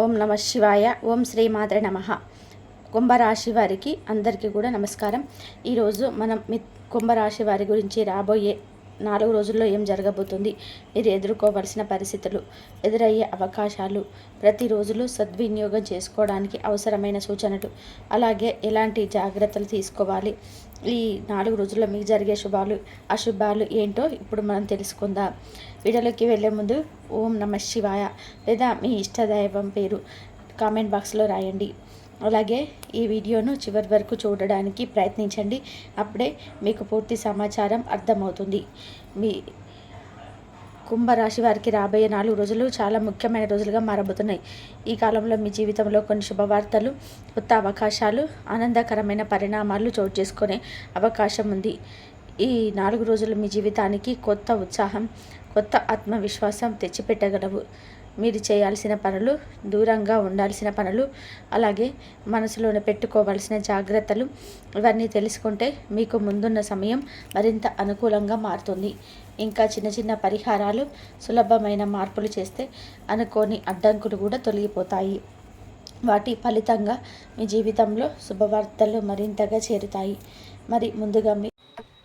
ఓం నమ శివాయ ఓం శ్రీమాత్రే నమ. కుంభరాశి వారికి అందరికీ కూడా నమస్కారం. ఈరోజు మనం మీ కుంభరాశి వారి గురించి రాబోయే నాలుగు రోజుల్లో ఏం జరగబోతుంది మీరు ఎదుర్కోవలసిన పరిస్థితులు ఎదురయ్యే అవకాశాలు ప్రతిరోజులు సద్వినియోగం చేసుకోవడానికి అవసరమైన సూచనలు అలాగే ఎలాంటి జాగ్రత్తలు తీసుకోవాలి ఈ నాలుగు రోజుల్లో మీకు జరిగే శుభాలు అశుభాలు ఏంటో ఇప్పుడు మనం తెలుసుకుందాం. వీడియోలోకి వెళ్ళే ముందు ఓం నమ శివాయ లేదా మీ ఇష్టదైవం పేరు కామెంట్ బాక్స్లో రాయండి. అలాగే ఈ వీడియోను చివరి వరకు చూడడానికి ప్రయత్నించండి. అప్పుడే మీకు పూర్తి సమాచారం అర్థమవుతుంది. మీ కుంభరాశి వారికి రాబోయే నాలుగు రోజులు చాలా ముఖ్యమైన రోజులుగా మారబోతున్నాయి. ఈ కాలంలో మీ జీవితంలో కొన్ని శుభవార్తలు కొత్త అవకాశాలు ఆనందకరమైన పరిణామాలు చోటు చేసుకునే అవకాశం ఉంది. ఈ నాలుగు రోజులు మీ జీవితానికి కొత్త ఉత్సాహం కొత్త ఆత్మవిశ్వాసం తెచ్చిపెట్టగలవు. మీరు చేయాల్సిన పనులు దూరంగా ఉండాల్సిన పనులు అలాగే మనసులోనే పెట్టుకోవాల్సిన జాగ్రత్తలు ఇవన్నీ తెలుసుకుంటే మీకు ముందున్న సమయం మరింత అనుకూలంగా మారుతుంది. ఇంకా చిన్న చిన్న పరిహారాలు సులభమైన మార్పులు చేస్తే అనుకోని అడ్డంకులు కూడా తొలగిపోతాయి. వాటి ఫలితంగా మీ జీవితంలో శుభవార్తలు మరింతగా చేరుతాయి. మరి ముందుగా మీ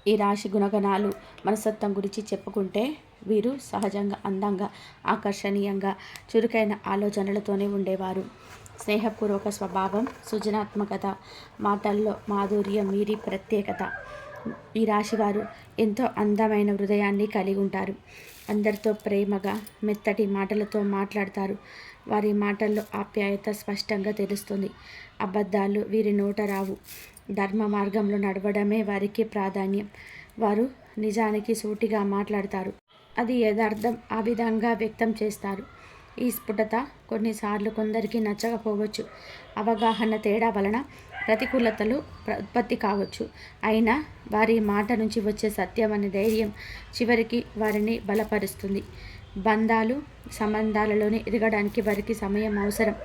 ఈ రాశి గుణగణాలు మనస్తత్వం గురించి చెప్పుకుంటే వీరు సహజంగా అందంగా ఆకర్షణీయంగా చురుకైన ఆలోచనలతోనే ఉండేవారు. స్నేహపూర్వక స్వభావం సృజనాత్మకత మాటల్లో మాధుర్యం మీరి ప్రత్యేకత. ఈ రాశివారు ఎంతో అందమైన హృదయాన్ని కలిగి ఉంటారు. అందరితో ప్రేమగా మెత్తటి మాటలతో మాట్లాడతారు. వారి మాటల్లో ఆప్యాయత స్పష్టంగా తెలుస్తుంది. అబద్ధాలు వీరి నోట రావు. ధర్మ మార్గంలో నడవడమే వారికి ప్రాధాన్యం. వారు నిజానికి సూటిగా మాట్లాడతారు. అది యథార్థం ఆ విధంగా వ్యక్తం చేస్తారు. ఈ స్ఫుటత కొన్నిసార్లు కొందరికి నచ్చకపోవచ్చు. అవగాహన తేడా వలన ప్రతికూలతలు ఉత్పత్తి కావచ్చు. అయినా వారి మాట నుంచి వచ్చే సత్యం అనే ధైర్యం చివరికి వారిని బలపరుస్తుంది. బంధాలు సంబంధాలలోనే ఎదగడానికి వారికి సమయం అవసరం.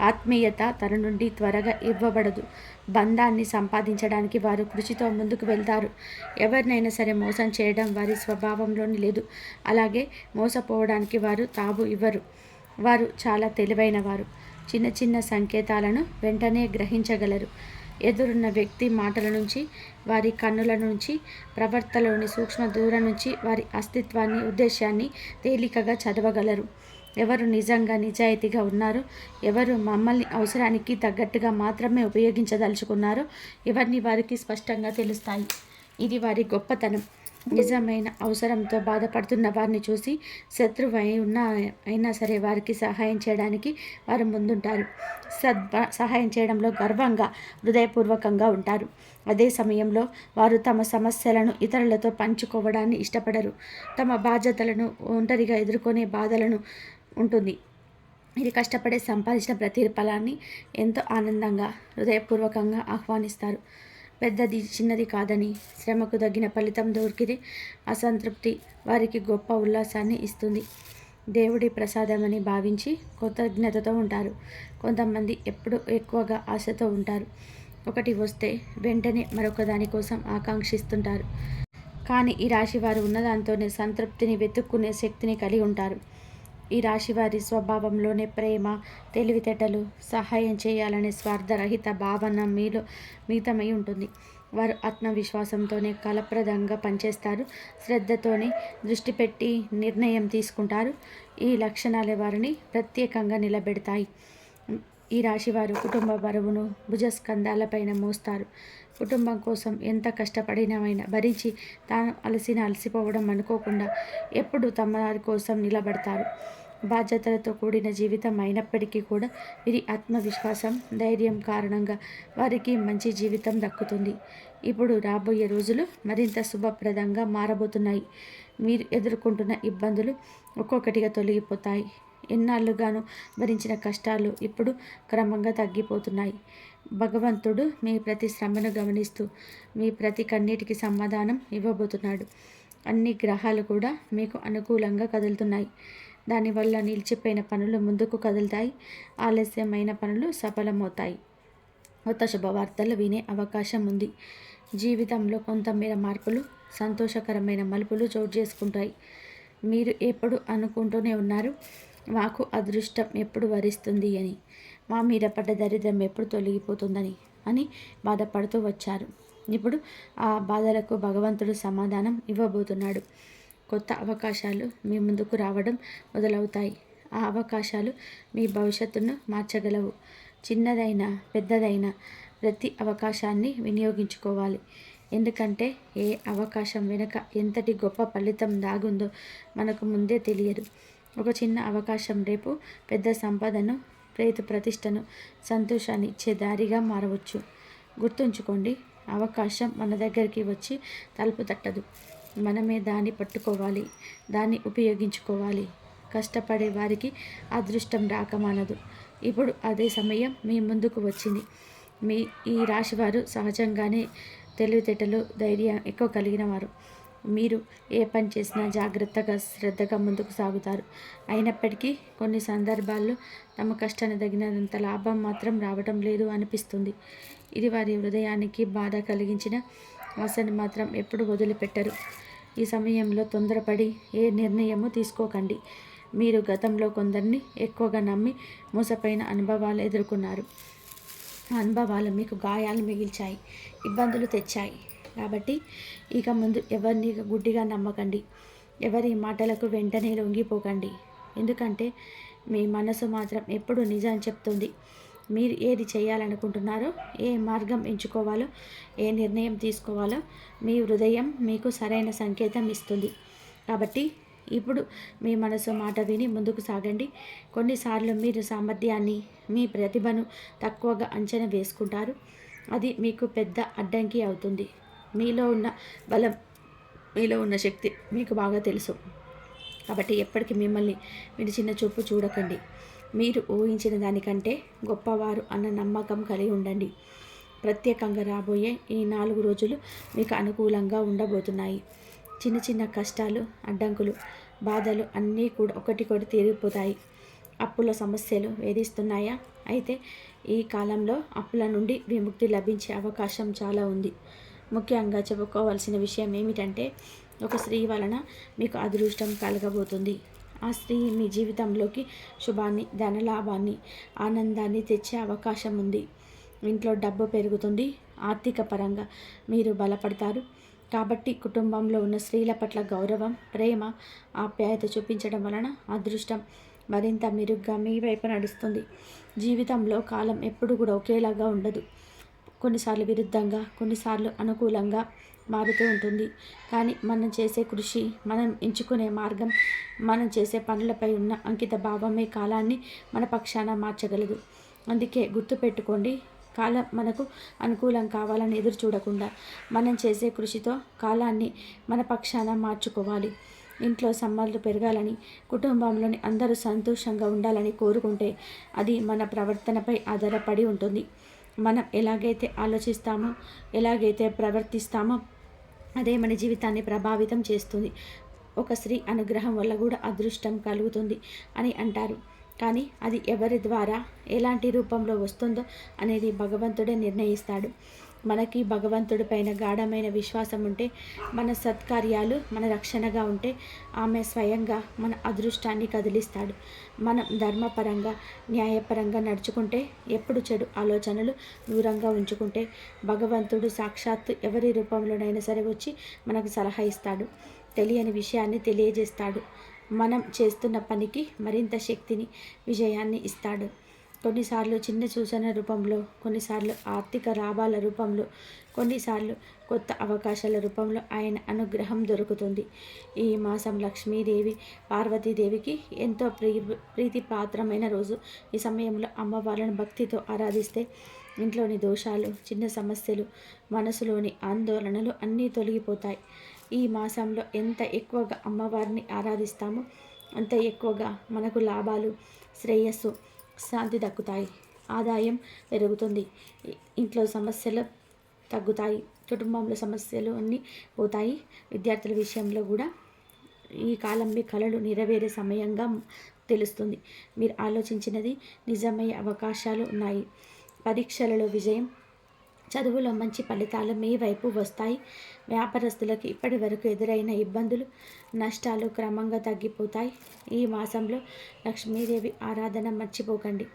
ఆత్మీయత తన నుండి త్వరగా ఇవ్వబడదు. బంధాన్ని సంపాదించడానికి వారు కృషితో ముందుకు వెళ్తారు. ఎవరినైనా సరే మోసం చేయడం వారి స్వభావంలోని లేదు. అలాగే మోసపోవడానికి వారు తాబు ఇవ్వరు. వారు చాలా తెలివైన వారు చిన్న చిన్న సంకేతాలను వెంటనే గ్రహించగలరు. ఎదురున్న వ్యక్తి మాటల నుంచి వారి కన్నుల నుంచి ప్రవర్తనలోని సూక్ష్మ దూరం నుంచి వారి అస్తిత్వాన్ని ఉద్దేశాన్ని తేలికగా చదవగలరు. ఎవరు నిజంగా నిజాయితీగా ఉన్నారో ఎవరు మమ్మల్ని అవసరానికి తగ్గట్టుగా మాత్రమే ఉపయోగించదలుచుకున్నారో ఇవన్నీ వారికి స్పష్టంగా తెలుస్తాయి. ఇది వారి గొప్పతనం. నిజమైన అవసరంతో బాధపడుతున్న వారిని చూసి శత్రువు అయి ఉన్న అయినా సరే వారికి సహాయం చేయడానికి వారు ముందుంటారు. సద్ సహాయం చేయడంలో గర్వంగా హృదయపూర్వకంగా ఉంటారు. అదే సమయంలో వారు తమ సమస్యలను ఇతరులతో పంచుకోవడాన్ని ఇష్టపడరు. తమ బాధ్యతలను ఒంటరిగా ఎదుర్కొనే బాధలను ఉంటుంది. ఇది కష్టపడే సంపాదించిన ప్రతి ఫలాన్ని ఎంతో ఆనందంగా హృదయపూర్వకంగా ఆహ్వానిస్తారు. పెద్దది చిన్నది కాదని శ్రమకు తగిన ఫలితం దొరికితే అసంతృప్తి వారికి గొప్ప ఉల్లాసాన్ని ఇస్తుంది. దేవుడి ప్రసాదమని భావించి కృతజ్ఞతతో ఉంటారు. కొంతమంది ఎప్పుడు ఎక్కువగా ఆశతో ఉంటారు. ఒకటి వస్తే వెంటనే మరొక దానికోసం ఆకాంక్షిస్తుంటారు. కానీ ఈ రాశి వారు ఉన్నదాంతోనే సంతృప్తిని వెతుక్కునే శక్తిని కలిగి ఉంటారు. ఈ రాశివారి స్వభావంలోనే ప్రేమ తెలివితేటలు సహాయం చేయాలనే స్వార్థరహిత భావన మీలో మిగతమై ఉంటుంది. వారు ఆత్మవిశ్వాసంతోనే కలప్రదంగా పనిచేస్తారు. శ్రద్ధతోనే దృష్టి పెట్టి నిర్ణయం తీసుకుంటారు. ఈ లక్షణాలే వారిని ప్రత్యేకంగా నిలబెడతాయి. ఈ రాశివారు కుటుంబ బరువును భుజస్కంధాలపైన మోస్తారు. కుటుంబం కోసం ఎంత కష్టపడినమైనా భరించి తాను అలసిన అలసిపోవడం అనుకోకుండా ఎప్పుడు తమ వారి కోసం నిలబడతారు. బాధ్యతలతో కూడిన జీవితం అయినప్పటికీ కూడా వీరి ఆత్మవిశ్వాసం ధైర్యం కారణంగా వారికి మంచి జీవితం దక్కుతుంది. ఇప్పుడు రాబోయే రోజులు మరింత శుభప్రదంగా మారబోతున్నాయి. మీరు ఎదుర్కొంటున్న ఇబ్బందులు ఒక్కొక్కటిగా తొలగిపోతాయి. ఎన్నాళ్ళుగాను భరించిన కష్టాలు ఇప్పుడు క్రమంగా తగ్గిపోతున్నాయి. భగవంతుడు మీ ప్రతి శ్రమను గమనిస్తూ మీ ప్రతి కన్నీటికి సమాధానం ఇవ్వబోతున్నాడు. అన్ని గ్రహాలు కూడా మీకు అనుకూలంగా కదులుతున్నాయి. దానివల్ల నిలిచిపోయిన పనులు ముందుకు కదులుతాయి. ఆలస్యమైన పనులు సఫలమవుతాయి. కొత్త శుభవార్తలు వినే అవకాశం ఉంది. జీవితంలో కొంతమేర మార్పులు సంతోషకరమైన మలుపులు చోటు చేసుకుంటాయి. మీరు ఎప్పుడు అనుకుంటూనే ఉన్నారు మాకు అదృష్టం ఎప్పుడు వరిస్తుంది అని. మా మీద పడ్డ దరిద్రం ఎప్పుడు తొలగిపోతుందని అని బాధపడుతూ వచ్చారు. ఇప్పుడు ఆ బాధలకు భగవంతుడు సమాధానం ఇవ్వబోతున్నాడు. కొత్త అవకాశాలు మీ ముందుకు రావడం మొదలవుతాయి. ఆ అవకాశాలు మీ భవిష్యత్తును మార్చగలవు. చిన్నదైనా పెద్దదైనా ప్రతి అవకాశాన్ని వినియోగించుకోవాలి. ఎందుకంటే ఏ అవకాశం వెనుక ఎంతటి గొప్ప ఫలితం దాగుందో మనకు ముందే తెలియదు. ఒక చిన్న అవకాశం రేపు పెద్ద సంపదను ప్రేత ప్రతిష్టను సంతోషాన్ని ఇచ్చే దారిగా మారవచ్చు. గుర్తుంచుకోండి అవకాశం మన దగ్గరికి వచ్చి తలుపు తట్టదు. మనమే దాన్ని పట్టుకోవాలి దాన్ని ఉపయోగించుకోవాలి. కష్టపడే వారికి అదృష్టం రాకమానదు ఇప్పుడు అదే సమయం మీ ముందుకు వచ్చింది. మీ ఈ రాశివారు సహజంగానే తెలివితేటలు ధైర్యం ఎక్కువ కలిగిన వారు. మీరు ఏ పని చేసినా జాగ్రత్తగా శ్రద్ధగా ముందుకు సాగుతారు. అయినప్పటికీ కొన్ని సందర్భాల్లో తమ కష్టాన్ని తగినంత లాభం మాత్రం రావడం లేదు అనిపిస్తుంది. ఇది వారి హృదయానికి బాధ కలిగించిన ఆశని మాత్రం ఎప్పుడు వదిలిపెట్టరు. ఈ సమయంలో తొందరపడి ఏ నిర్ణయము తీసుకోకండి. మీరు గతంలో కొందరిని ఎక్కువగా నమ్మి మోసపోయిన అనుభవాలు ఎదుర్కొన్నారు. ఆ అనుభవాలు మీకు గాయాలు మిగిల్చాయి ఇబ్బందులు తెచ్చాయి. కాబట్టి ఇక ముందు ఎవరిని గుడ్డిగా నమ్మకండి. ఎవరి మాటలకు వెంటనే లొంగిపోకండి. ఎందుకంటే మీ మనసు మాత్రం ఎప్పుడు నిజం చెప్తుంది. మీరు ఏది చేయాలనుకుంటున్నారో ఏ మార్గం ఎంచుకోవాలో ఏ నిర్ణయం తీసుకోవాలో మీ హృదయం మీకు సరైన సంకేతం ఇస్తుంది. కాబట్టి ఇప్పుడు మీ మనసు మాట విని ముందుకు సాగండి. కొన్నిసార్లు మీరు సామర్థ్యాన్ని మీ ప్రతిభను తక్కువగా అంచనా వేసుకుంటారు. అది మీకు పెద్ద అడ్డంకి అవుతుంది. మీలో ఉన్న బలం మీలో ఉన్న శక్తి మీకు బాగా తెలుసు. కాబట్టి ఎప్పటికీ మిమ్మల్ని విడిచిన చూపు చూడకండి. మీరు ఊహించిన దానికంటే గొప్పవారు అన్న నమ్మకం కలిగి ఉండండి. ప్రత్యేకంగా రాబోయే ఈ నాలుగు రోజులు మీకు అనుకూలంగా ఉండబోతున్నాయి. చిన్న చిన్న కష్టాలు అడ్డంకులు బాధలు అన్నీ కూడా ఒకటికొకటి తీరిపోతాయి. అప్పుల సమస్యలు వేధిస్తున్నాయా? అయితే ఈ కాలంలో అప్పుల నుండి విముక్తి లభించే అవకాశం చాలా ఉంది. ముఖ్యంగా చెప్పుకోవాల్సిన విషయం ఏమిటంటే ఒక స్త్రీ వలన మీకు అదృష్టం కలగబోతుంది. ఆ స్త్రీ మీ జీవితంలోకి శుభాన్ని ధనలాభాన్ని ఆనందాన్ని తెచ్చే అవకాశం ఉంది. ఇంట్లో డబ్బు పెరుగుతుంది. ఆర్థిక పరంగా మీరు బలపడతారు. కాబట్టి కుటుంబంలో ఉన్న స్త్రీల పట్ల గౌరవం ప్రేమ ఆప్యాయత చూపించడం వలన అదృష్టం మరింత మెరుగ్గా మీ వైపు నడుస్తుంది. జీవితంలో కాలం ఎప్పుడు కూడా ఒకేలాగా ఉండదు. కొన్నిసార్లు విరుద్ధంగా కొన్నిసార్లు అనుకూలంగా మారుతూ ఉంటుంది. కానీ మనం చేసే కృషి మనం ఎంచుకునే మార్గం మనం చేసే పనులపై ఉన్న అంకిత భావమే కాలాన్ని మన పక్షాన మార్చగలదు. అందుకే గుర్తుపెట్టుకోండి కాలం మనకు అనుకూలం కావాలని ఎదురు చూడకుండా మనం చేసే కృషితో కాలాన్ని మన పక్షాన మార్చుకోవాలి. ఇంట్లో సమ్మర్లు పెరగాలని కుటుంబంలోని అందరూ సంతోషంగా ఉండాలని కోరుకుంటే అది మన ప్రవర్తనపై ఆధారపడి ఉంటుంది. మనం ఎలాగైతే ఆలోచిస్తామో ఎలాగైతే ప్రవర్తిస్తామో అదే మన జీవితాన్ని ప్రభావితం చేస్తుంది. ఒక స్త్రీ అనుగ్రహం వల్ల కూడా అదృష్టం కలుగుతుంది అని అంటారు. కానీ అది ఎవరి ద్వారా ఎలాంటి రూపంలో వస్తుందో అనేది భగవంతుడే నిర్ణయిస్తాడు. మనకి భగవంతుడి పైన గాఢమైన విశ్వాసం ఉంటే మన సత్కార్యాలు మన రక్షణగా ఉంటే ఆమె స్వయంగా మన అదృష్టాన్ని కదిలిస్తాడు. మనం ధర్మపరంగా న్యాయపరంగా నడుచుకుంటే ఎప్పుడు చెడు ఆలోచనలు దూరంగా ఉంచుకుంటే భగవంతుడు సాక్షాత్తు ఎవరి రూపంలోనైనా సరే వచ్చి మనకు సలహా ఇస్తాడు తెలియని విషయాన్ని తెలియజేస్తాడు. మనం చేస్తున్న పనికి మరింత శక్తిని విజయాన్ని ఇస్తాడు. కొన్నిసార్లు చిన్న సూచన రూపంలో కొన్నిసార్లు ఆర్థిక లాభాల రూపంలో కొన్నిసార్లు కొత్త అవకాశాల రూపంలో ఆయన అనుగ్రహం దొరుకుతుంది. ఈ మాసం లక్ష్మీదేవి పార్వతీదేవికి ఎంతో ప్రీ ప్రీతిపాత్రమైన రోజు. ఈ సమయంలో అమ్మవారిని భక్తితో ఆరాధిస్తే ఇంట్లోని దోషాలు చిన్న సమస్యలు మనసులోని ఆందోళనలు అన్నీ తొలగిపోతాయి. ఈ మాసంలో ఎంత ఎక్కువగా అమ్మవారిని ఆరాధిస్తామో అంత ఎక్కువగా మనకు లాభాలు శ్రేయస్సు శాంతి దక్కుతాయి. ఆదాయం పెరుగుతుంది. ఇంట్లో సమస్యలు తగ్గుతాయి. కుటుంబంలో సమస్యలు అన్నీ పోతాయి. విద్యార్థుల విషయంలో కూడా ఈ కాలం మీ కళలు నెరవేరే సమయంగా తెలుస్తుంది. మీరు ఆలోచించినది నిజమయ్యే అవకాశాలు ఉన్నాయి. పరీక్షలలో విజయం చదువులో మంచి ఫలితాలు మీ వైపు వస్తాయి. వ్యాపారస్తులకు ఇప్పటి వరకు ఎదురైన ఇబ్బందులు నష్టాలు క్రమంగా తగ్గిపోతాయి. ఈ మాసంలో లక్ష్మీదేవి ఆరాధన మర్చిపోకండి.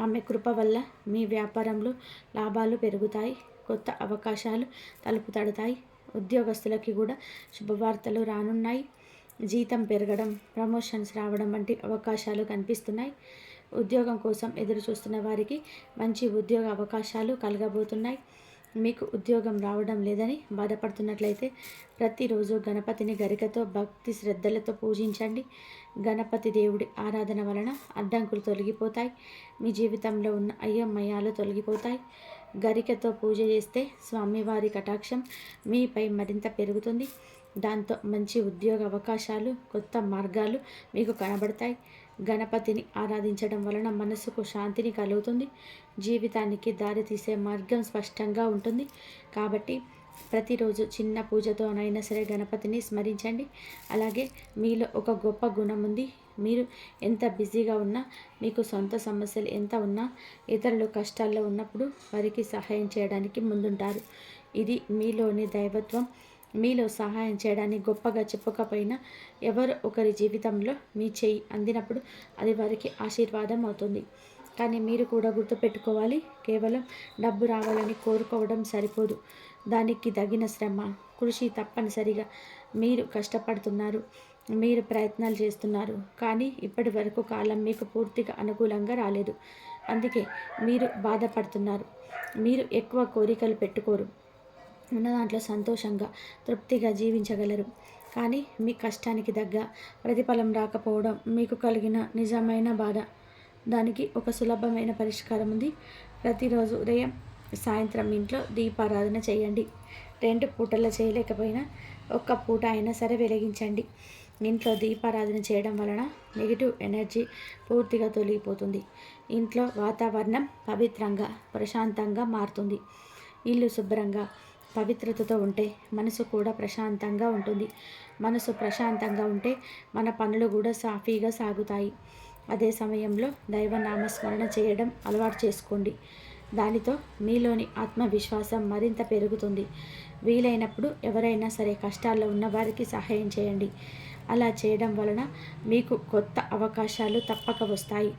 ఆమె కృప వల్ల మీ వ్యాపారంలో లాభాలు పెరుగుతాయి. కొత్త అవకాశాలు తలుపు తడతాయి. ఉద్యోగస్తులకి కూడా శుభవార్తలు రానున్నాయి. జీతం పెరగడం ప్రమోషన్స్ రావడం వంటి అవకాశాలు కనిపిస్తున్నాయి. ఉద్యోగం కోసం ఎదురు చూస్తున్న వారికి మంచి ఉద్యోగ అవకాశాలు కలగబోతున్నాయి. మీకు ఉద్యోగం రావడం లేదని బాధపడుతున్నట్లయితే ప్రతిరోజు గణపతిని గరికతో భక్తి శ్రద్ధలతో పూజించండి. గణపతి దేవుడి ఆరాధన వలన అడ్డంకులు తొలగిపోతాయి. మీ జీవితంలో ఉన్న అయ్యమ్మయ్యాలు తొలగిపోతాయి. గరికతో పూజ చేస్తే స్వామివారి కటాక్షం మీపై మరింత పెరుగుతుంది. దాంతో మంచి ఉద్యోగ అవకాశాలు కొత్త మార్గాలు మీకు కనబడతాయి. గణపతిని ఆరాధించడం వలన మనసుకు శాంతిని కలుగుతుంది. జీవితానికి దారి తీసే మార్గం స్పష్టంగా ఉంటుంది. కాబట్టి ప్రతిరోజు చిన్న పూజతోనైనా సరే గణపతిని స్మరించండి. అలాగే మీలో ఒక గొప్ప గుణం ఉంది. మీరు ఎంత బిజీగా ఉన్నా మీకు సొంత సమస్యలు ఎంత ఉన్నా ఇతరులు కష్టాల్లో ఉన్నప్పుడు వారికి సహాయం చేయడానికి ముందుంటారు. ఇది మీలోని దైవత్వం. మీలో సహాయం చేయడానికి గొప్పగా చెప్పకపోయినా ఎవరు ఒకరి జీవితంలో మీ చేయి అందినప్పుడు అది వారికి ఆశీర్వాదం అవుతుంది. కానీ మీరు కూడా గుర్తుపెట్టుకోవాలి కేవలం డబ్బు రావాలని కోరుకోవడం సరిపోదు. దానికి తగిన శ్రమ కృషి తప్పనిసరిగా మీరు కష్టపడుతున్నారు మీరు ప్రయత్నాలు చేస్తున్నారు. కానీ ఇప్పటి వరకు కాలం మీకు పూర్తిగా అనుకూలంగా రాలేదు. అందుకే మీరు బాధపడుతున్నారు. మీరు ఎక్కువ కోరికలు పెట్టుకోరు. ఉన్న దాంట్లో సంతోషంగా తృప్తిగా జీవించగలరు. కానీ మీ కష్టానికి తగ్గ ప్రతిఫలం రాకపోవడం మీకు కలిగిన నిజమైన బాధ. దానికి ఒక సులభమైన పరిష్కారం ఉంది. ప్రతిరోజు ఉదయం సాయంత్రం ఇంట్లో దీపారాధన చేయండి. రెండు పూటల్లో చేయలేకపోయినా ఒక్క పూట అయినా సరే వెలిగించండి. ఇంట్లో దీపారాధన చేయడం వలన నెగిటివ్ ఎనర్జీ పూర్తిగా తొలగిపోతుంది. ఇంట్లో వాతావరణం పవిత్రంగా ప్రశాంతంగా మారుతుంది. ఇల్లు శుభ్రంగా పవిత్రతతో ఉంటే మనసు కూడా ప్రశాంతంగా ఉంటుంది. మనసు ప్రశాంతంగా ఉంటే మన పనులు కూడా సాఫీగా సాగుతాయి. అదే సమయంలో దైవ నామస్మరణ చేయడం అలవాటు చేసుకోండి. దానితో మీలోని ఆత్మవిశ్వాసం మరింత పెరుగుతుంది. వీలైనప్పుడు ఎవరైనా సరే కష్టాల్లో ఉన్న వారికి సహాయం చేయండి. అలా చేయడం వలన మీకు కొత్త అవకాశాలు తప్పక వస్తాయి.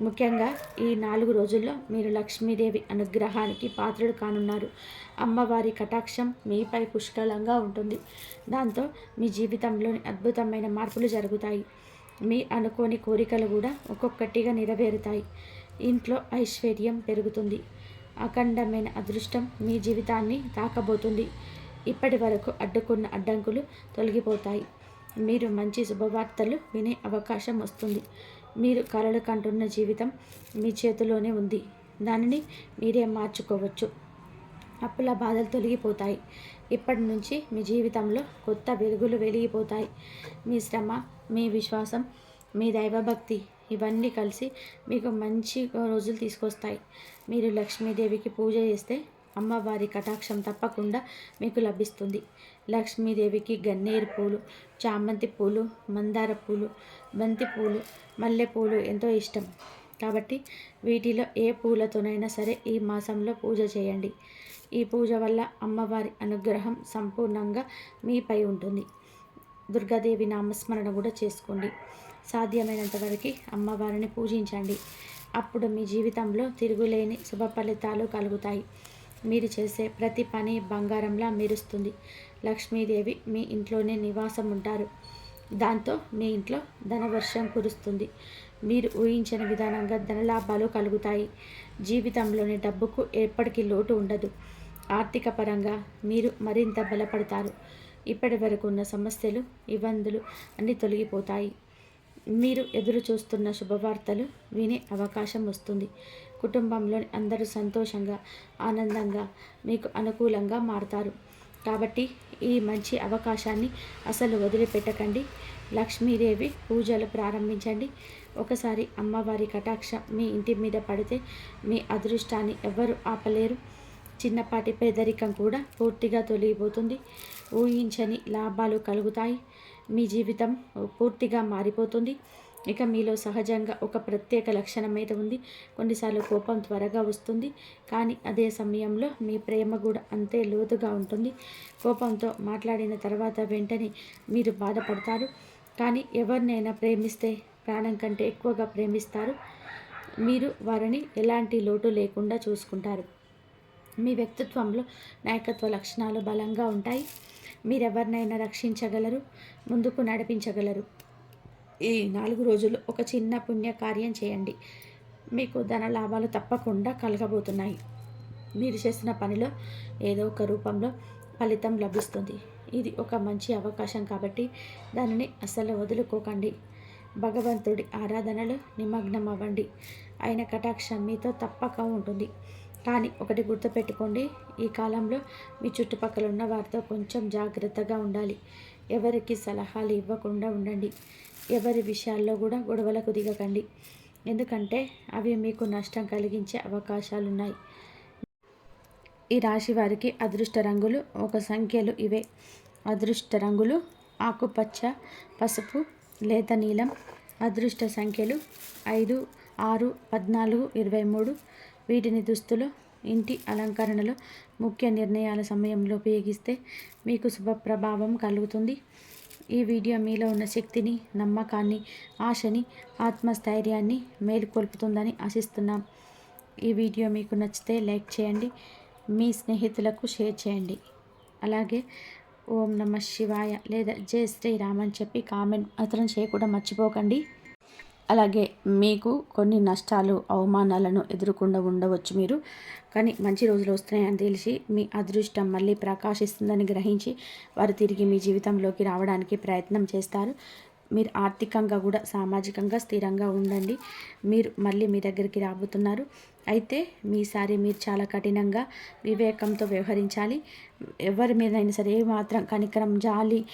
ముఖ్యంగా ఈ నాలుగు రోజుల్లో మీరు లక్ష్మీదేవి అనుగ్రహానికి పాత్రుడు కానున్నారు. అమ్మవారి కటాక్షం మీపై పుష్కలంగా ఉంటుంది. దాంతో మీ జీవితంలోని అద్భుతమైన మార్పులు జరుగుతాయి. మీ అనుకోని కోరికలు కూడా ఒక్కొక్కటిగా నెరవేరుతాయి. ఇంట్లో ఐశ్వర్యం పెరుగుతుంది. అఖండమైన అదృష్టం మీ జీవితాన్ని తాకబోతుంది. ఇప్పటి వరకు అడ్డుకున్న అడ్డంకులు తొలగిపోతాయి. మీరు మంచి శుభవార్తలు వినే అవకాశం వస్తుంది. మీరు కలలు కంటున్న జీవితం మీ చేతిలోనే ఉంది. దానిని మీరే మార్చుకోవచ్చు. అప్పుల బాధలు తొలగిపోతాయి. ఇప్పటి నుంచి మీ జీవితంలో కొత్త వెలుగులు వెలిగిపోతాయి. మీ శ్రమ మీ విశ్వాసం మీ దైవభక్తి ఇవన్నీ కలిసి మీకు మంచి రోజులు తీసుకొస్తాయి. మీరు లక్ష్మీదేవికి పూజ చేస్తే అమ్మవారి కటాక్షం తప్పకుండా మీకు లభిస్తుంది. లక్ష్మీదేవికి గన్నేరు పూలు చామంతి పూలు మందార పూలు బంతి పూలు మల్లెపూలు ఎంతో ఇష్టం. కాబట్టి వీటిలో ఏ పూలతోనైనా సరే ఈ మాసంలో పూజ చేయండి. ఈ పూజ వల్ల అమ్మవారి అనుగ్రహం సంపూర్ణంగా మీపై ఉంటుంది. దుర్గాదేవి నామస్మరణ కూడా చేసుకోండి. సాధ్యమైనంత వరకు అమ్మవారిని పూజించండి. అప్పుడు మీ జీవితంలో తిరుగులేని శుభ ఫలితాలు కలుగుతాయి. మీరు చేసే ప్రతి పని బంగారంలా మెరుస్తుంది. లక్ష్మీదేవి మీ ఇంట్లోనే నివాసం ఉంటారు దాంతో మీ ఇంట్లో ధనవర్షం కురుస్తుంది. మీరు ఊహించిన విధానంగా ధనలాభాలు కలుగుతాయి. జీవితంలోని డబ్బుకు ఎప్పటికీ లోటు ఉండదు. ఆర్థిక పరంగా మీరు మరింత బలపడతారు. ఇప్పటి వరకు ఉన్న సమస్యలు ఇబ్బందులు అన్నీ తొలగిపోతాయి. మీరు ఎదురు చూస్తున్న శుభవార్తలు వినే అవకాశం వస్తుంది. కుటుంబంలోని అందరూ సంతోషంగా ఆనందంగా మీకు అనుకూలంగా మారుతారు. కాబట్టి ఈ మంచి అవకాశాన్ని అసలు వదిలిపెట్టకండి. లక్ష్మీదేవి పూజలు ప్రారంభించండి. ఒకసారి అమ్మవారి కటాక్ష మీ ఇంటి మీద పడితే మీ అదృష్టాన్ని ఎవ్వరు ఆపలేరు. చిన్నపాటి పేదరికం కూడా పూర్తిగా తొలగిపోతుంది. ఊహించని లాభాలు కలుగుతాయి. మీ జీవితం పూర్తిగా మారిపోతుంది. ఇక మీలో సహజంగా ఒక ప్రత్యేక లక్షణం అయితే ఉంది. కొన్నిసార్లు కోపం త్వరగా వస్తుంది. కానీ అదే సమయంలో మీ ప్రేమ కూడా అంతే లోతుగా ఉంటుంది. కోపంతో మాట్లాడిన తర్వాత వెంటనే మీరు బాధపడతారు. కానీ ఎవరినైనా ప్రేమిస్తే ప్రాణం కంటే ఎక్కువగా ప్రేమిస్తారు. మీరు వారిని ఎలాంటి లోటు లేకుండా చూసుకుంటారు. మీ వ్యక్తిత్వంలో నాయకత్వ లక్షణాలు బలంగా ఉంటాయి. మీరెవరినైనా రక్షించగలరు ముందుకు నడిపించగలరు. ఈ నాలుగు రోజులు ఒక చిన్న పుణ్యకార్యం చేయండి. మీకు ధన లాభాలు తప్పకుండా కలగబోతున్నాయి. మీరు చేసిన పనిలో ఏదో ఒక రూపంలో ఫలితం లభిస్తుంది. ఇది ఒక మంచి అవకాశం కాబట్టి దానిని అసలు వదులుకోకండి. భగవంతుడి ఆరాధనలో నిమగ్నం అవ్వండి ఆయన కటాక్షం మీతో తప్పక ఉంటుంది. కానీ ఒకటి గుర్తుపెట్టుకోండి ఈ కాలంలో మీ చుట్టుపక్కల ఉన్న వారితో కొంచెం జాగ్రత్తగా ఉండాలి. ఎవరికి సలహాలు ఇవ్వకుండా ఉండండి. ఎవరి విషయాల్లో కూడా గొడవలకు దిగకండి. ఎందుకంటే అవి మీకు నష్టం కలిగించే అవకాశాలున్నాయి. ఈ రాశి వారికి అదృష్ట రంగులు ఒక సంఖ్యలు ఇవే. అదృష్ట రంగులు ఆకుపచ్చ పసుపు లేత నీలం. అదృష్ట సంఖ్యలు ఐదు ఆరు పద్నాలుగు ఇరవై మూడు. వీటిని దుస్తులు ఇంటి అలంకరణలో ముఖ్య నిర్ణయాల సమయంలో ఉపయోగిస్తే మీకు శుభ ప్రభావం కలుగుతుంది. ఈ వీడియో మీలో ఉన్న శక్తిని నమ్మకాన్ని ఆశని ఆత్మస్థైర్యాన్ని మేలుకొల్పుతుందని ఆశిస్తున్నాం. ఈ వీడియో మీకు నచ్చితే లైక్ చేయండి మీ స్నేహితులకు షేర్ చేయండి. అలాగే ఓం నమ శివాయ లేదా జై శ్రీరామ్ అని చెప్పి కామెంట్ అతను చేయకుండా మర్చిపోకండి. అలాగే మీకు కొన్ని నష్టాలు అవమానాలను ఎదుర్కొండా ఉండవచ్చు మీరు. కానీ మంచి రోజులు వస్తున్నాయని తెలిసి మీ అదృష్టం మళ్ళీ ప్రకాశిస్తుందని గ్రహించి వారు తిరిగి మీ జీవితంలోకి రావడానికి ప్రయత్నం చేస్తారు. మీరు ఆర్థికంగా కూడా సామాజికంగా స్థిరంగా ఉండండి. మీరు మళ్ళీ మీ దగ్గరికి రాబోతున్నారు. అయితే మీసారి మీరు చాలా కఠినంగా వివేకంతో వ్యవహరించాలి. ఎవరి మీదైనా సరే మాత్రం కనికరం జాలి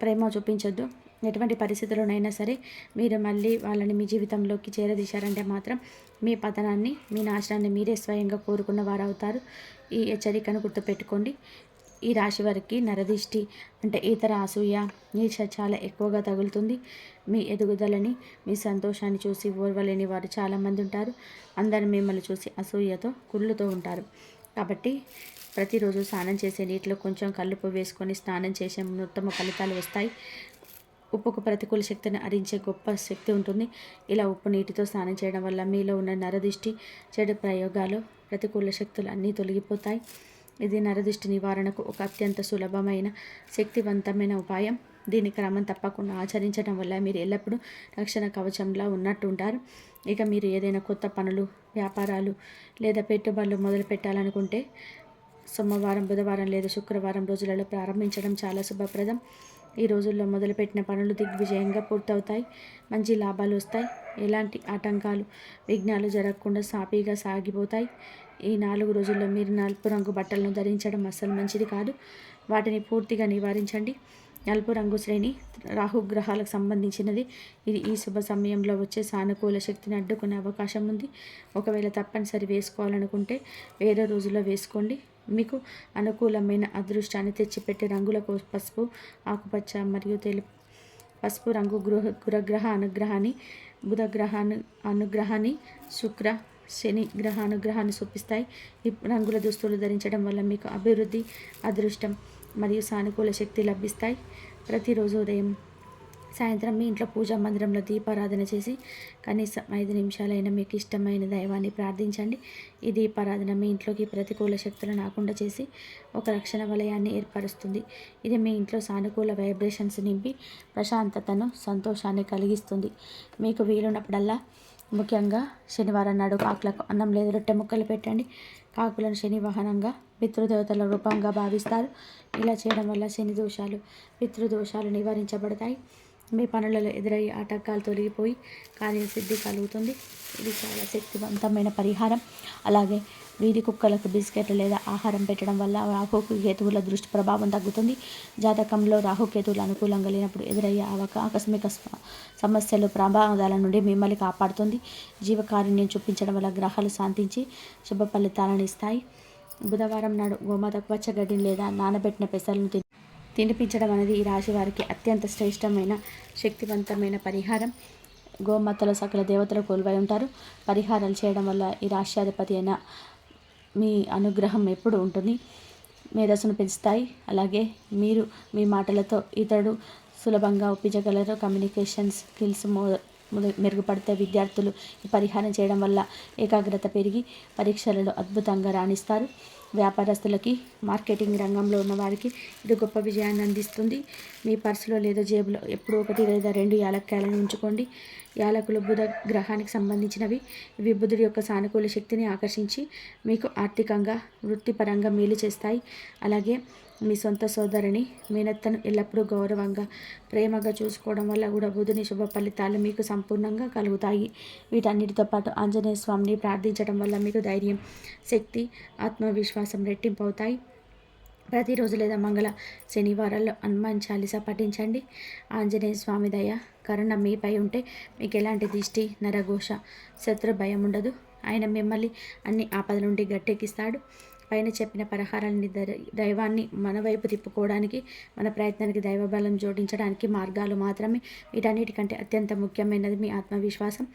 ప్రేమ చూపించొద్దు. ఎటువంటి పరిస్థితుల్లోనైనా సరే మీరు మళ్ళీ వాళ్ళని మీ జీవితంలోకి చేరదీశారంటే మాత్రం మీ పతనాన్ని మీ నాశనాన్ని మీరే స్వయంగా కోరుకున్న వారు అవుతారు ఈ హెచ్చరికను గుర్తుపెట్టుకోండి. ఈ రాశి వారికి నరదిష్టి అంటే ఇతర అసూయ నీచ చాలా ఎక్కువగా తగులుతుంది. మీ ఎదుగుదలని మీ సంతోషాన్ని చూసి ఓర్వలేని వారు చాలామంది ఉంటారు. అందరు మిమ్మల్ని చూసి అసూయతో కుళ్ళుతూ ఉంటారు. కాబట్టి ప్రతిరోజు స్నానం చేసే నీటిలో కొంచెం కల్లుపు వేసుకొని స్నానం చేసే ఉత్తమ ఫలితాలు వస్తాయి. ఉప్పుకు ప్రతికూల శక్తిని అరించే గొప్ప శక్తి ఉంటుంది. ఇలా ఉప్పు నీటితో స్నానం చేయడం వల్ల మీలో ఉన్న నరదిష్టి చెడు ప్రయోగాలు ప్రతికూల శక్తులు అన్నీ తొలగిపోతాయి. ఇది నరదిష్టి నివారణకు ఒక అత్యంత సులభమైన శక్తివంతమైన ఉపాయం. దీని క్రమం తప్పకుండా ఆచరించడం వల్ల మీరు ఎల్లప్పుడూ రక్షణ కవచంలా ఉన్నట్టు ఉంటారు ఇక మీరు ఏదైనా కొత్త పనులు వ్యాపారాలు లేదా పెట్టుబడులు మొదలు పెట్టాలనుకుంటే సోమవారం బుధవారం లేదా శుక్రవారం రోజులలో ప్రారంభించడం చాలా శుభప్రదం. ఈ రోజుల్లో మొదలుపెట్టిన పనులు దిగ్విజయంగా పూర్తవుతాయి. మంచి లాభాలు వస్తాయి. ఎలాంటి ఆటంకాలు విఘ్నాలు జరగకుండా సాఫీగా సాగిపోతాయి. ఈ నాలుగు రోజుల్లో మీరు నలుపు రంగు బట్టలను ధరించడం అస్సలు మంచిది కాదు. వాటిని పూర్తిగా నివారించండి. నలుపు రంగు శ్రేణి రాహుగ్రహాలకు సంబంధించినది. ఇది ఈ శుభ సమయంలో వచ్చే సానుకూల శక్తిని అడ్డుకునే అవకాశం ఉంది. ఒకవేళ తప్పనిసరి వేసుకోవాలనుకుంటే వేరే రోజుల్లో వేసుకోండి. మీకు అనుకూలమైన అదృష్టాన్ని తెచ్చిపెట్టే రంగులకు పసుపు ఆకుపచ్చ మరియు తెలుపు పసుపు రంగు గృహ గురగ్రహ అనుగ్రహాన్ని బుధగ్రహాను అనుగ్రహాన్ని శుక్ర శని గ్రహ అనుగ్రహాన్ని చూపిస్తాయి ఈ రంగుల దుస్తులు ధరించడం వల్ల మీకు అభివృద్ధి అదృష్టం మరియు సానుకూల శక్తి లభిస్తాయి. ప్రతిరోజు ఉదయం సాయంత్రం మీ ఇంట్లో పూజా మందిరంలో దీపారాధన చేసి కనీసం ఐదు నిమిషాలైనా మీకు ఇష్టమైన దైవాన్ని ప్రార్థించండి. ఈ దీపారాధన మీ ఇంట్లోకి ప్రతికూల శక్తులను రాకుండా చేసి ఒక రక్షణ వలయాన్ని ఏర్పరుస్తుంది. ఇది మీ ఇంట్లో సానుకూల వైబ్రేషన్స్ నింపి ప్రశాంతతను సంతోషాన్ని కలిగిస్తుంది. మీకు వీలున్నప్పుడల్లా ముఖ్యంగా శనివారం నాడు కాకులకు అన్నం లేదు రొట్టె ముక్కలు పెట్టండి. కాకులను శని వాహనంగా పితృదేవతల రూపంగా భావిస్తారు. ఇలా చేయడం వల్ల శని దోషాలు పితృదోషాలు నివారించబడతాయి. మీ పనులలో ఎదురయ్యే ఆటంకాలు తొలగిపోయి కార్యసిద్ధి కలుగుతుంది. ఇది చాలా శక్తివంతమైన పరిహారం. అలాగే వీధి కుక్కలకు బిస్కెట్లు లేదా ఆహారం పెట్టడం వల్ల రాహుకు కేతువుల దృష్టి ప్రభావం తగ్గుతుంది. జాతకంలో రాహుకేతువులు అనుకూలంగా లేనప్పుడు ఎదురయ్యే అవక ఆకస్మిక సమస్యలు ప్రభావాల నుండి మిమ్మల్ని కాపాడుతుంది. జీవకారుణ్యం చూపించడం వల్ల గ్రహాలు శాంతించి శుభ ఫలితాలను ఇస్తాయి. బుధవారం నాడు గోమాతకు పచ్చగడ్డిని లేదా నానబెట్టిన పెసలను తినిపించడం అనేది ఈ రాశి వారికి అత్యంత శ్రేష్టమైన శక్తివంతమైన పరిహారం. గోమాతలో సకల దేవతలు కొలువై ఉంటారు. పరిహారాలు చేయడం వల్ల ఈ రాష్ట్రాధిపతి అయిన మీ అనుగ్రహం ఎప్పుడు ఉంటుంది. మేధస్సును పెంచుతాయి. అలాగే మీరు మీ మాటలతో ఇతరుడు సులభంగా ఒప్పించగలరు. కమ్యూనికేషన్ స్కిల్స్ మో మెరుగుపడితే విద్యార్థులు ఈ పరిహారం చేయడం వల్ల ఏకాగ్రత పెరిగి పరీక్షలలో అద్భుతంగా రాణిస్తారు. వ్యాపారస్తులకి మార్కెటింగ్ రంగంలో ఉన్న వారికి ఇది గొప్ప విజయాన్ని అందిస్తుంది. మీ పర్సులో లేదా జేబులో ఎప్పుడూ ఒకటి లేదా రెండు యాలక్కాయలను ఉంచుకోండి. యాలకులు బుధ గ్రహానికి సంబంధించినవి. ఇవి బుధుడి యొక్క సానుకూల శక్తిని ఆకర్షించి మీకు ఆర్థికంగా వృత్తిపరంగా మేలు చేస్తాయి. అలాగే మీ సొంత సోదరిని మీనత్తను ఎల్లప్పుడూ గౌరవంగా ప్రేమగా చూసుకోవడం వల్ల కూడా బుధుని శుభ ఫలితాలు మీకు సంపూర్ణంగా కలుగుతాయి. వీటన్నిటితో పాటు ఆంజనేయ స్వామిని ప్రార్థించడం వల్ల మీకు ధైర్యం శక్తి ఆత్మవిశ్వాసం రెట్టింపు అవుతాయి ప్రతిరోజు లేదా మంగళ శనివారాల్లో హనుమాన్ చాలీస పఠించండి. ఆంజనేయ స్వామి దయ కరుణ మీపై ఉంటే మీకు ఎలాంటి దిష్టి నరఘోష శత్రు భయం ఉండదు. ఆయన మిమ్మల్ని అన్ని ఆపద నుండి గట్టెక్కిస్తాడు. పైన చెప్పిన పరిహారాన్ని దైవాన్ని మన వైపు తిప్పుకోవడానికి మన ప్రయత్నానికి దైవబలం జోడించడానికి మార్గాలు మాత్రమే. వీటన్నిటికంటే అత్యంత ముఖ్యమైనది మీ ఆత్మవిశ్వాసం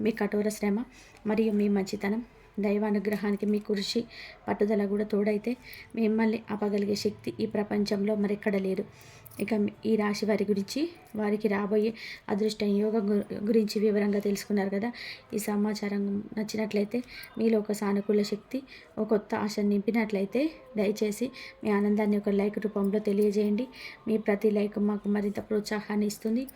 మీ కఠోర శ్రమ మరియు మీ మంచితనం. దైవానుగ్రహానికి మీ కృషి పట్టుదల కూడా తోడైతే మిమ్మల్ని ఆపగలిగే శక్తి ఈ ప్రపంచంలో మరెక్కడ లేదు. ఇక ఈ రాశి వారి గురించి వారికి రాబోయే అదృష్టం యోగ గురించి వివరంగా తెలుసుకున్నారు కదా. ఈ సమాచారం నచ్చినట్లయితే మీలో ఒక సానుకూల శక్తి ఒక కొత్త ఆశ నింపినట్లయితే దయచేసి మీ ఆనందాన్ని ఒక లైక్ రూపంలో తెలియజేయండి. మీ ప్రతి లైక్ మాకు మరింత ప్రోత్సాహాన్ని ఇస్తుంది.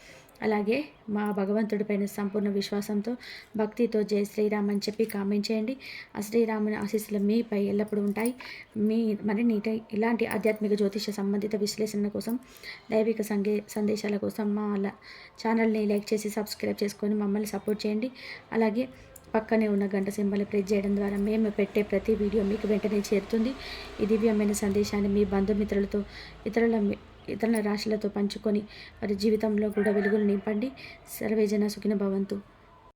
అలాగే మా భగవంతుడిపైన సంపూర్ణ విశ్వాసంతో భక్తితో జై శ్రీరామ్ అని చెప్పి కామెంట్ చేయండి. ఆ శ్రీరాముని ఆశీస్సులు మీపై ఎల్లప్పుడూ ఉంటాయి. మీ మరి నీట ఇలాంటి ఆధ్యాత్మిక జ్యోతిష సంబంధిత విశ్లేషణ కోసం దైవిక సంగే సందేశాల కోసం మా ఛానల్ని లైక్ చేసి సబ్స్క్రైబ్ చేసుకొని మమ్మల్ని సపోర్ట్ చేయండి. అలాగే పక్కనే ఉన్న గంట సింబల్ ప్రెస్ చేయడం ద్వారా మేము పెట్టే ప్రతి వీడియో మీకు వెంటనే చేరుతుంది. ఈ దివ్యమైన సందేశాన్ని మీ బంధుమిత్రులతో ఇతరుల మీ- ఇతరుల రాశులతో పంచుకొని వారి జీవితంలో కూడా వెలుగులు నింపండి. సర్వేజన సుఖిన భవంతు.